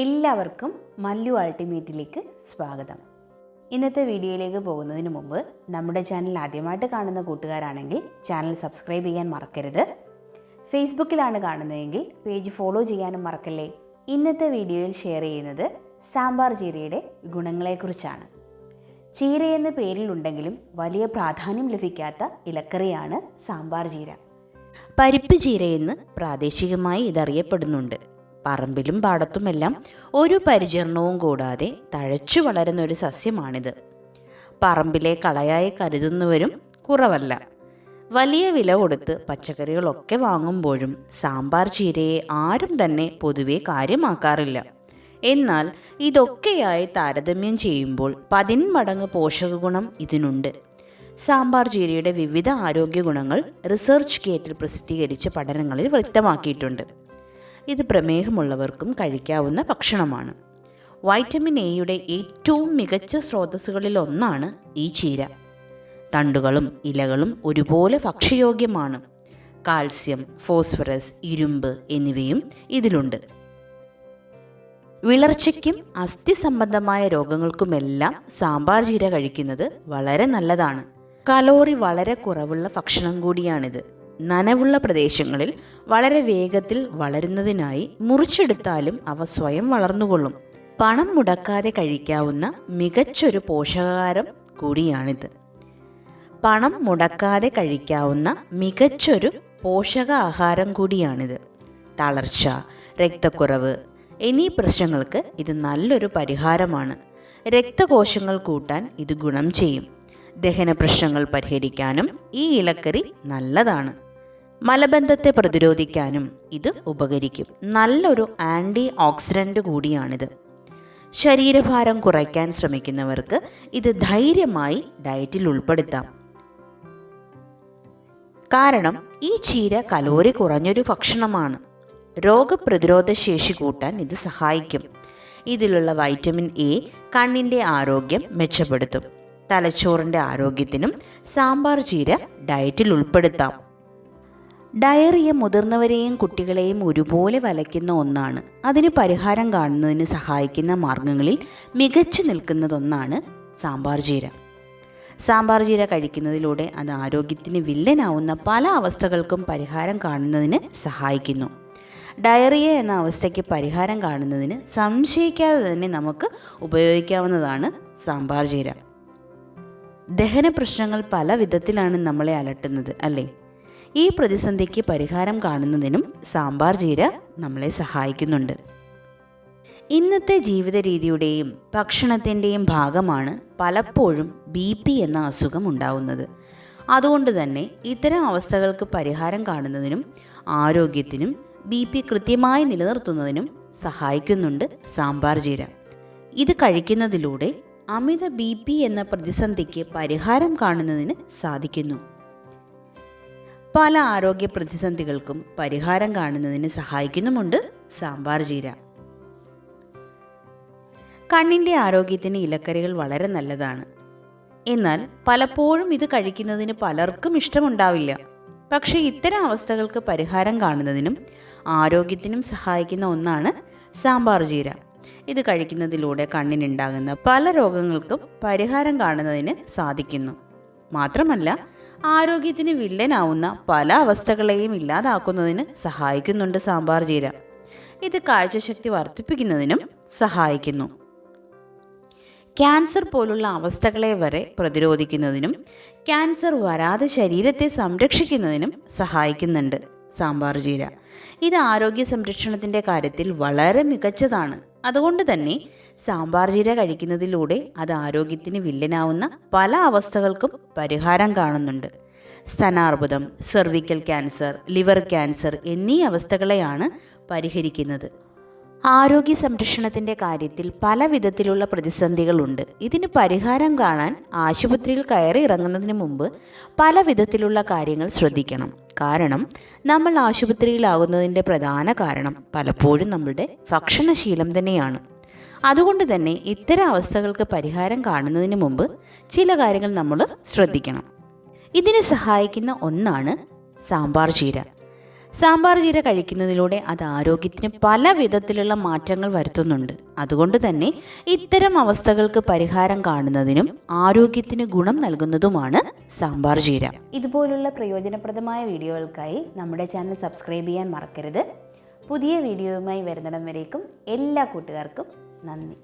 എല്ലാവർക്കും മല്ലു അൾട്ടിമേറ്റിലേക്ക് സ്വാഗതം. ഇന്നത്തെ വീഡിയോയിലേക്ക് പോകുന്നതിന് മുമ്പ് നമ്മുടെ ചാനൽ ആദ്യമായിട്ട് കാണുന്ന കൂട്ടുകാരാണെങ്കിൽ ചാനൽ സബ്സ്ക്രൈബ് ചെയ്യാൻ മറക്കരുത്. ഫേസ്ബുക്കിലാണ് കാണുന്നതെങ്കിൽ പേജ് ഫോളോ ചെയ്യാനും മറക്കല്ലേ? ഇന്നത്തെ വീഡിയോയിൽ ഷെയർ ചെയ്യുന്നത് സാമ്പാർ ചീരയുടെ ഗുണങ്ങളെക്കുറിച്ചാണ്. ചീര എന്ന പേരിലുണ്ടെങ്കിലും വലിയ പ്രാധാന്യം ലഭിക്കാത്ത ഇലക്കറിയാണ് സാമ്പാർ ചീര. പരിപ്പ് ചീരയെന്ന് പ്രാദേശികമായി ഇതറിയപ്പെടുന്നുണ്ട്. പറമ്പിലും പാടത്തുമെല്ലാം ഒരു പരിചരണവും കൂടാതെ തഴച്ചു വളരുന്ന ഒരു സസ്യമാണിത്. പറമ്പിലെ കളയായി കരുതുന്നവരും കുറവല്ല. വലിയ വില കൊടുത്ത് പച്ചക്കറികളൊക്കെ വാങ്ങുമ്പോഴും സാമ്പാർ ചീരയെ ആരും തന്നെ പൊതുവെ കാര്യമാക്കാറില്ല. എന്നാൽ ഇതൊക്കെയായി താരതമ്യം ചെയ്യുമ്പോൾ പതിന്മടങ്ങ് പോഷകഗുണം ഇതിനുണ്ട്. സാമ്പാർ ചീരയുടെ വിവിധ ആരോഗ്യ ഗുണങ്ങൾ റിസർച്ച് ഗേറ്റിൽ പ്രസിദ്ധീകരിച്ച പഠനങ്ങളിൽ വ്യക്തമാക്കിയിട്ടുണ്ട്. ഇത് പ്രമേഹമുള്ളവർക്കും കഴിക്കാവുന്ന ഭക്ഷണമാണ്. വൈറ്റമിൻ എയുടെ ഏറ്റവും മികച്ച സ്രോതസ്സുകളിൽ ഒന്നാണ് ഈ ചീര. തണ്ടുകളും ഇലകളും ഒരുപോലെ ഭക്ഷ്യയോഗ്യമാണ്. കാൽസ്യം ഫോസ്ഫറസ് ഇരുമ്പ് എന്നിവയും ഇതിലുണ്ട്. വിളർച്ചയ്ക്കും അസ്ഥി സംബന്ധമായ രോഗങ്ങൾക്കുമെല്ലാം സാമ്പാർ ചീര കഴിക്കുന്നത് വളരെ നല്ലതാണ്. കലോറി വളരെ കുറവുള്ള ഭക്ഷണം കൂടിയാണിത്. നനവുള്ള പ്രദേശങ്ങളിൽ വളരെ വേഗത്തിൽ വളരുന്നതിനായി മുറിച്ചെടുത്താലും അവ സ്വയം വളർന്നുകൊള്ളും. പണം മുടക്കാതെ കഴിക്കാവുന്ന മികച്ചൊരു പോഷകാഹാരം കൂടിയാണിത്. പണം മുടക്കാതെ കഴിക്കാവുന്ന മികച്ചൊരു പോഷകാഹാരം കൂടിയാണിത്. തളർച്ച രക്തക്കുറവ് എന്നീ പ്രശ്നങ്ങൾക്ക് ഇത് നല്ലൊരു പരിഹാരമാണ്. രക്തകോശങ്ങൾ കൂട്ടാൻ ഇത് ഗുണം ചെയ്യും. ദഹന പ്രശ്നങ്ങൾ പരിഹരിക്കാനും ഈ ഇലക്കറി നല്ലതാണ്. മലബന്ധത്തെ പ്രതിരോധിക്കാനും ഇത് ഉപകരിക്കും. നല്ലൊരു ആന്റി ഓക്സിഡന്റ് കൂടിയാണിത്. ശരീരഭാരം കുറയ്ക്കാൻ ശ്രമിക്കുന്നവർക്ക് ഇത് ധൈര്യമായി ഡയറ്റിൽ ഉൾപ്പെടുത്താം. കാരണം ഈ ചീര കലോറി കുറഞ്ഞൊരു ഭക്ഷണമാണ്. രോഗപ്രതിരോധ ശേഷി കൂട്ടാൻ ഇത് സഹായിക്കും. ഇതിലുള്ള വൈറ്റമിൻ എ കണ്ണിന്റെ ആരോഗ്യം മെച്ചപ്പെടുത്തും. തലച്ചോറിന്റെ ആരോഗ്യത്തിനും സാമ്പാർ ചീര ഡയറ്റിൽ ഉൾപ്പെടുത്താം. ഡയറിയ മുതിർന്നവരെയും കുട്ടികളെയും ഒരുപോലെ വലയ്ക്കുന്ന ഒന്നാണ്. അതിന് പരിഹാരം കാണുന്നതിന് സഹായിക്കുന്ന മാർഗങ്ങളിൽ മികച്ചു നിൽക്കുന്നതൊന്നാണ് സാമ്പാർ ജീര. സാമ്പാർ ജീര കഴിക്കുന്നതിലൂടെ അത് ആരോഗ്യത്തിന് വില്ലനാവുന്ന പല അവസ്ഥകൾക്കും പരിഹാരം കാണുന്നതിന് സഹായിക്കുന്നു. ഡയറിയ എന്ന അവസ്ഥയ്ക്ക് പരിഹാരം കാണുന്നതിന് സംശയിക്കാതെ തന്നെ നമുക്ക് ഉപയോഗിക്കാവുന്നതാണ് സാമ്പാർ ജീര. ദഹന പ്രശ്നങ്ങൾ പല വിധത്തിലാണ് നമ്മളെ അലട്ടുന്നത് അല്ലേ? ഈ പ്രതിസന്ധിക്ക് പരിഹാരം കാണുന്നതിനും സാമ്പാർ ജീര നമ്മളെ സഹായിക്കുന്നുണ്ട്. ഇന്നത്തെ ജീവിത രീതിയുടെയും ഭക്ഷണത്തിന്റെയും ഭാഗമാണ് പലപ്പോഴും ബി പി എന്ന അസുഖം ഉണ്ടാവുന്നത്. അതുകൊണ്ട് തന്നെ ഇത്തരം അവസ്ഥകൾക്ക് പരിഹാരം കാണുന്നതിനും ആരോഗ്യത്തിനും ബി പി കൃത്യമായി നിലനിർത്തുന്നതിനും സഹായിക്കുന്നുണ്ട് സാമ്പാർ ജീര. ഇത് കഴിക്കുന്നതിലൂടെ അമിത ബി പി എന്ന പ്രതിസന്ധിക്ക് പരിഹാരം കാണുന്നതിന് സാധിക്കുന്നു. പല ആരോഗ്യ പ്രതിസന്ധികൾക്കും പരിഹാരം കാണുന്നതിന് സഹായിക്കുന്നുമുണ്ട് സാമ്പാർ ജീര കണ്ണിന്റെ ആരോഗ്യത്തിന് ഇലക്കറികൾ വളരെ നല്ലതാണ്. എന്നാൽ പലപ്പോഴും ഇത് കഴിക്കുന്നതിന് പലർക്കും ഇഷ്ടമുണ്ടാവില്ല. പക്ഷേ ഇത്തരം അവസ്ഥകൾക്ക് പരിഹാരം കാണുന്നതിനും ആരോഗ്യത്തിനും സഹായിക്കുന്ന ഒന്നാണ് സാമ്പാർ ജീര ഇത് കഴിക്കുന്നതിലൂടെ കണ്ണിനുണ്ടാകുന്ന പല രോഗങ്ങൾക്കും പരിഹാരം കാണുന്നതിന് സാധിക്കുന്നു. മാത്രമല്ല ആരോഗ്യത്തിന് വില്ലനാവുന്ന പല അവസ്ഥകളെയും ഇല്ലാതാക്കുന്നതിന് സഹായിക്കുന്നുണ്ട് സാമ്പാർ ജീര. ഇത് കാഴ്ചശക്തി വർദ്ധിപ്പിക്കുന്നതിനും സഹായിക്കുന്നു. ക്യാൻസർ പോലുള്ള അവസ്ഥകളെ വരെ പ്രതിരോധിക്കുന്നതിനും ക്യാൻസർ വരാതെ ശരീരത്തെ സംരക്ഷിക്കുന്നതിനും സഹായിക്കുന്നുണ്ട് സാമ്പാർ ജീര. ഇത് ആരോഗ്യ സംരക്ഷണത്തിന്റെ കാര്യത്തിൽ വളരെ മികച്ചതാണ്. അതുകൊണ്ട് തന്നെ സാമ്പാർ ജീര കഴിക്കുന്നതിലൂടെ അത് ആരോഗ്യത്തിന് വില്ലനാവുന്ന പല അവസ്ഥകൾക്കും പരിഹാരം കാണുന്നുണ്ട്. സ്തനാർബുദം സെർവിക്കൽ ക്യാൻസർ ലിവർ ക്യാൻസർ എന്നീ അവസ്ഥകളെയാണ് പരിഹരിക്കുന്നത്. ആരോഗ്യ സംരക്ഷണത്തിന്റെ കാര്യത്തിൽ പല വിധത്തിലുള്ള പ്രതിസന്ധികളുണ്ട്. ഇതിന് പരിഹാരം കാണാൻ ആശുപത്രിയിൽ കയറി ഇറങ്ങുന്നതിന് മുമ്പ് പല വിധത്തിലുള്ള കാര്യങ്ങൾ ശ്രദ്ധിക്കണം. കാരണം നമ്മൾ ആശുപത്രിയിലാകുന്നതിന്റെ പ്രധാന കാരണം പലപ്പോഴും നമ്മളുടെ ഭക്ഷണശീലം തന്നെയാണ്. അതുകൊണ്ട് തന്നെ ഇത്തരം അവസ്ഥകൾക്ക് പരിഹാരം കാണുന്നതിന് മുമ്പ് ചില കാര്യങ്ങൾ നമ്മൾ ശ്രദ്ധിക്കണം. ഇതിനെ സഹായിക്കുന്ന ഒന്നാണ് സാമ്പാർ ചീര. സാമ്പാർ ജീര കഴിക്കുന്നതിലൂടെ അത് ആരോഗ്യത്തിന് പല വിധത്തിലുള്ള മാറ്റങ്ങൾ വരുത്തുന്നുണ്ട്. അതുകൊണ്ട് തന്നെ ഇത്തരം അവസ്ഥകൾക്ക് പരിഹാരം കാണുന്നതിനും ആരോഗ്യത്തിന് ഗുണം നൽകുന്നതുമാണ് സാമ്പാർ ജീര ഇതുപോലുള്ള പ്രയോജനപ്രദമായ വീഡിയോകൾക്കായി നമ്മുടെ ചാനൽ സബ്സ്ക്രൈബ് ചെയ്യാൻ മറക്കരുത്. പുതിയ വീഡിയോയുമായി വരുന്നിടം വരേക്കും എല്ലാ കൂട്ടുകാർക്കും നന്ദി.